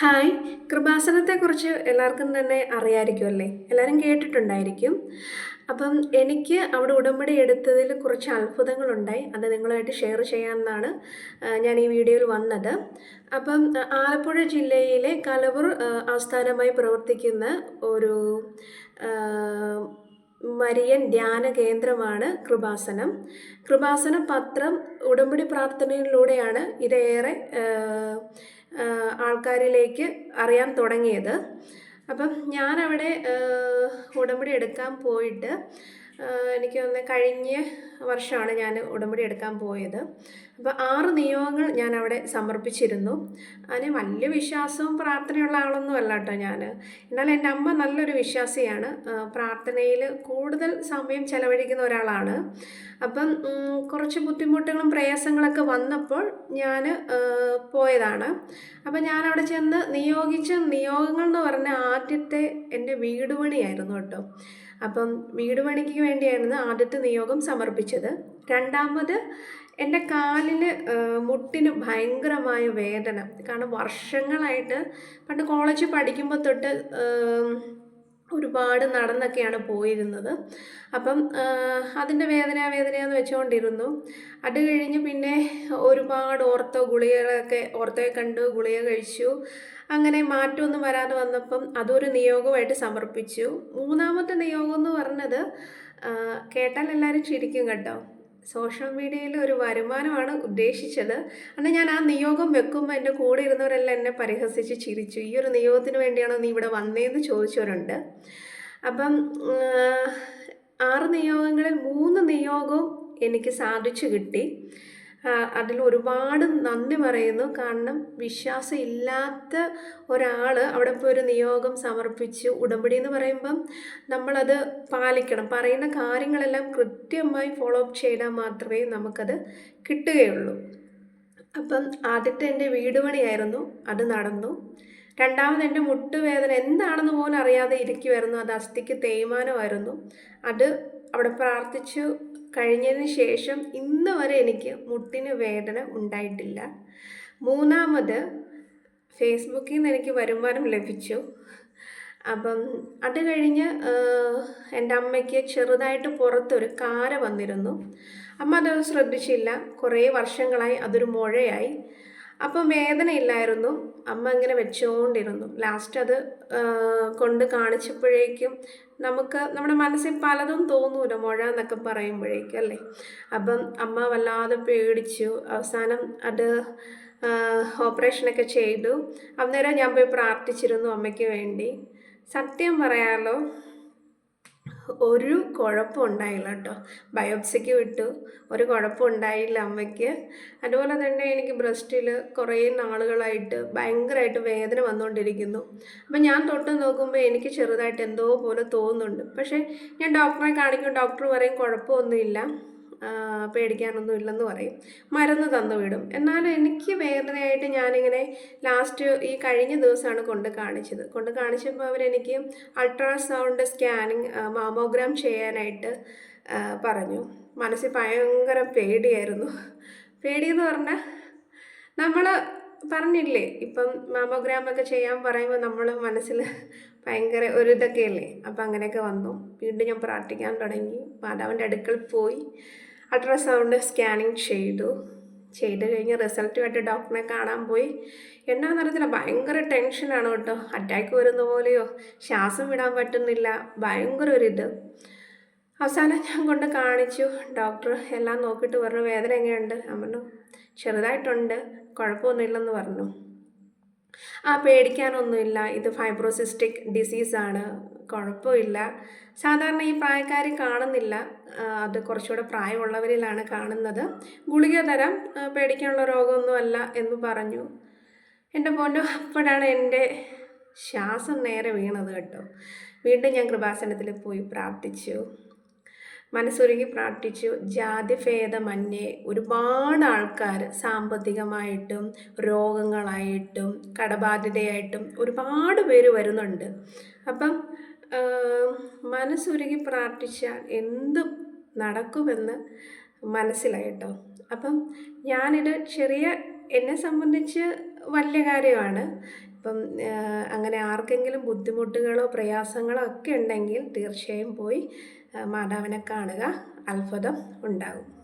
Hi. കൃപാസനത്തെക്കുറിച്ച് എല്ലാവർക്കും തന്നെ അറിയാമായിരിക്കുമല്ലേ എല്ലാവരും കേട്ടിട്ടുണ്ടായിരിക്കും. അപ്പം എനിക്ക് അവിടെ ഉടമ്പടി എടുത്തതിൽ കുറച്ച് അത്ഭുതങ്ങളുണ്ടായി. അത് നിങ്ങളുമായിട്ട് ഷെയർ ചെയ്യാമെന്നാണ് ഞാൻ ഈ വീഡിയോയിൽ വന്നത്. അപ്പം ആലപ്പുഴ ജില്ലയിലെ കലവൂർ ആസ്ഥാനമായി പ്രവർത്തിക്കുന്ന ഒരു മരിയൻ ധ്യാന കേന്ദ്രമാണ് കൃപാസനം. കൃപാസന പത്രം ഉടമ്പടി പ്രാർത്ഥനയിലൂടെയാണ് ഇതേറെ ആൾക്കാരിലേക്ക് അറിയാൻ തുടങ്ങിയത്. അപ്പം ഞാനവിടെ ഉടമ്പടി എടുക്കാൻ പോയിട്ട് എനിക്ക് തോന്നുന്നത് കഴിഞ്ഞ വർഷമാണ് ഞാൻ ഉടമ്പടി എടുക്കാൻ പോയത്. അപ്പോൾ ആറ് നിയോഗങ്ങൾ ഞാൻ അവിടെ സമർപ്പിച്ചിരുന്നു. അതിന് വലിയ വിശ്വാസവും പ്രാർത്ഥനയുള്ള ആളൊന്നും അല്ല കേട്ടോ ഞാൻ എന്നാലും എന്റെ അമ്മ നല്ലൊരു വിശ്വാസിയാണ്. പ്രാർത്ഥനയിൽ കൂടുതൽ സമയം ചെലവഴിക്കുന്ന ഒരാളാണ്. അപ്പം കുറച്ച് ബുദ്ധിമുട്ടുകളും പ്രയാസങ്ങളൊക്കെ വന്നപ്പോൾ ഞാൻ പോയതാണ്. അപ്പം ഞാൻ അവിടെ ചെന്ന് നിയോഗിച്ച നിയോഗങ്ങൾ എന്ന് പറഞ്ഞ ആദ്യത്തെ എന്റെ വീട് പണിയായിരുന്നു കേട്ടോ. അപ്പം വീട് പണിക്ക് വേണ്ടിയായിരുന്നു ആദ്യത്തെ നിയോഗം സമർപ്പിച്ചത്. രണ്ടാമത് എന്റെ കാലിൽ മുട്ടിന് ഭയങ്കരമായ വേദന. കാരണം വർഷങ്ങളായിട്ട് പണ്ട് കോളേജിൽ പഠിക്കുമ്പോൾ തൊട്ട് ഒരുപാട് നടന്നൊക്കെയാണ് പോയിരുന്നത്. അപ്പം അതിന്റെ വേദന വേദനയെന്ന് വെച്ചുകൊണ്ടിരുന്നു. അത് കഴിഞ്ഞ് പിന്നെ ഒരുപാട് ഓർത്തോ ഗുളികകളൊക്കെ ഓർത്തോയെ കണ്ടു ഗുളിക കഴിച്ചു. അങ്ങനെ മാറ്റമൊന്നും വരാതെ വന്നപ്പം അതൊരു നിയോഗമായിട്ട് സമർപ്പിച്ചു. മൂന്നാമത്തെ നിയോഗം എന്ന് പറഞ്ഞത് കേട്ടാൽ എല്ലാവരും ചിരിക്കും കേട്ടോ. സോഷ്യൽ മീഡിയയിൽ ഒരു വരുമാനമാണ് ഉദ്ദേശിച്ചത്. അന്ന് ഞാൻ ആ നിയോഗം വെക്കുമ്പോൾ എന്റെ കൂടെ ഇരുന്നവരെല്ലാം എന്നെ പരിഹസിച്ച് ചിരിച്ചു. ഈ ഒരു നിയോഗത്തിന് വേണ്ടിയാണോ നീ ഇവിടെ വന്നതെന്ന് ചോദിച്ചവരുണ്ട്. അപ്പം ആറ് നിയോഗങ്ങളിൽ മൂന്ന് നിയോഗവും എനിക്ക് സാധിച്ചു കിട്ടി. അതിൽ ഒരുപാട് നന്ദി പറയുന്നു. കാരണം വിശ്വാസം ഇല്ലാത്ത ഒരാൾ അവിടെ പോയി ഒരു നിയോഗം സമർപ്പിച്ച്. ഉടമ്പടി എന്ന് പറയുമ്പം നമ്മളത് പാലിക്കണം. പറയുന്ന കാര്യങ്ങളെല്ലാം കൃത്യമായി ഫോളോ അപ്പ് ചെയ്താൽ മാത്രമേ നമുക്കത് കിട്ടുകയുള്ളൂ. അപ്പം ആദ്യത്തെ എന്റെ വീട് പണിയായിരുന്നു അത് നടന്നു. രണ്ടാമത് എന്റെ മുട്ടുവേദന എന്താണെന്ന് പോലും അറിയാതെ ഇരിക്കുമായിരുന്നു അത് അസ്ഥിക്ക് തേയ്മാനമായിരുന്നു. അത് അവിടെ പ്രാർത്ഥിച്ചു. കഴിഞ്ഞതിന് ശേഷം ഇന്ന് വരെ എനിക്ക് മുട്ടിന് വേദന ഉണ്ടായിട്ടില്ല. മൂന്നാമത് ഫേസ്ബുക്കിൽ നിന്ന് എനിക്ക് വരുമാനം ലഭിച്ചു. അപ്പം അത് കഴിഞ്ഞ് എന്റെ അമ്മയ്ക്ക് ചെറുതായിട്ട് പുറത്തൊരു കാര വന്നിരുന്നു. അമ്മ അത് ശ്രദ്ധിച്ചില്ല. കുറേ വർഷങ്ങളായി അതൊരു മുഴയായി. അപ്പം വേദനയില്ലായിരുന്നു അമ്മ ഇങ്ങനെ വെച്ചുകൊണ്ടിരുന്നു. ലാസ്റ്റ് അത് കൊണ്ട് കാണിച്ചപ്പോഴേക്കും നമുക്ക് നമ്മുടെ മനസ്സിൽ പലതും തോന്നൂല മുഴ എന്നൊക്കെ പറയുമ്പോഴേക്കും അല്ലേ? അപ്പം അമ്മ വല്ലാതെ പേടിച്ചു. അവസാനം അത് ഓപ്പറേഷനൊക്കെ ചെയ്തു. അന്നേരം ഞാൻ പോയി പ്രാർത്ഥിച്ചിരുന്നു അമ്മയ്ക്ക് വേണ്ടി. സത്യം പറയാലോ ഒരു കുഴപ്പം ഉണ്ടായില്ല കേട്ടോ. ബയോപ്സിക്ക് വിട്ടു. ഒരു കുഴപ്പം ഉണ്ടായില്ല അമ്മയ്ക്ക്. അതുപോലെ തന്നെ എനിക്ക് ബ്രസ്റ്റിൽ കുറേ നാളുകളായിട്ട് ഭയങ്കരമായിട്ട് വേദന വന്നുകൊണ്ടിരിക്കുന്നു. അപ്പം ഞാൻ തൊട്ട് നോക്കുമ്പോൾ എനിക്ക് ചെറുതായിട്ട് എന്തോ പോലെ തോന്നുന്നുണ്ട്. പക്ഷേ ഞാൻ ഡോക്ടറെ കാണിക്കും. ഡോക്ടർ പറയും കുഴപ്പമൊന്നുമില്ല. പേടിക്കാനൊന്നും ഇല്ലെന്ന് പറയും. മരുന്ന് തന്നു വിടും. എന്നാലും എനിക്ക് വേദനയായിട്ട് ഞാനിങ്ങനെ ലാസ്റ്റ് ഈ കഴിഞ്ഞ ദിവസമാണ് കൊണ്ട് കാണിച്ചത്. കൊണ്ട് കാണിച്ചപ്പോൾ അവരെനിക്ക് അൾട്രാസൗണ്ട് സ്കാനിങ് മാമോഗ്രാം ചെയ്യാനായിട്ട് പറഞ്ഞു. മനസ്സിൽ ഭയങ്കര പേടിയായിരുന്നു. പേടിയെന്ന് പറഞ്ഞാൽ നമ്മൾ പറഞ്ഞില്ലേ ഇപ്പം മാമോഗ്രാം ഒക്കെ ചെയ്യാൻ പറയുമ്പോൾ നമ്മൾ മനസ്സിൽ ഭയങ്കര ഒരു ഇതൊക്കെയല്ലേ? അപ്പം അങ്ങനെയൊക്കെ വന്നു. വീണ്ടും ഞാൻ പ്രാർത്ഥിക്കാൻ തുടങ്ങി. മാതാവിന്റെ അടുക്കൽ പോയി. അൾട്രാസൗണ്ട് സ്കാനിങ് ചെയ്തു. ചെയ്ത് കഴിഞ്ഞ് റിസൾട്ടുമായിട്ട് ഡോക്ടറെ കാണാൻ പോയി. എന്നാന്ന് അറിയത്തില്ല ഭയങ്കര ടെൻഷനാണ് കേട്ടോ. അറ്റാക്ക് വരുന്ന പോലെയോ? ശ്വാസം വിടാൻ പറ്റുന്നില്ല. ഭയങ്കര ഒരിത് അവസാനം ഞാൻ കൊണ്ട് കാണിച്ചു. ഡോക്ടർ എല്ലാം നോക്കിയിട്ട് പറഞ്ഞു വേദന എങ്ങനെയുണ്ട്? ഞാൻ പറഞ്ഞു ചെറുതായിട്ടുണ്ട്. കുഴപ്പമൊന്നുമില്ലെന്ന് പറഞ്ഞു. ആ പേടിക്കാനൊന്നുമില്ല. ഇത് ഫൈബ്രോസിസ്റ്റിക് ഡിസീസാണ് കുഴപ്പമില്ല. സാധാരണ ഈ പ്രായക്കാർ കാണുന്നില്ല. അത് കുറച്ചുകൂടെ പ്രായമുള്ളവരിലാണ് കാണുന്നത്. ഗുളിക തരാം. പേടിക്കാനുള്ള രോഗമൊന്നുമല്ല എന്ന് പറഞ്ഞു. എന്റെ പൊന്നു അപ്പോഴാണ് എന്റെ ശ്വാസം നേരെ വീണത് കേട്ടോ. വീണ്ടും ഞാൻ കൃപാസനത്തിൽ പോയി പ്രാർത്ഥിച്ചു. മനസ്സൊരുക്കി പ്രാർത്ഥിച്ചു. ജാതിഭേദമന്യേ ഒരുപാട് ആൾക്കാർ സാമ്പത്തികമായിട്ടും രോഗങ്ങളായിട്ടും കടബാധ്യതയായിട്ടും ഒരുപാട് പേര് വരുന്നുണ്ട്. അപ്പം ആ, മനസ്സൊരുക്കി പ്രാർത്ഥിച്ചാൽ എന്തും നടക്കുമെന്ന് മനസ്സിലായി കേട്ടോ അപ്പം ഞാനിത് ചെറിയ എന്നെ സംബന്ധിച്ച് വലിയ കാര്യമാണ്. ഇപ്പം അങ്ങനെ ആർക്കെങ്കിലും ബുദ്ധിമുട്ടുകളോ പ്രയാസങ്ങളോ ഒക്കെ ഉണ്ടെങ്കിൽ തീർച്ചയായും പോയി മാതാവിനെ കാണുക. അത്ഭുതം ഉണ്ടാകും.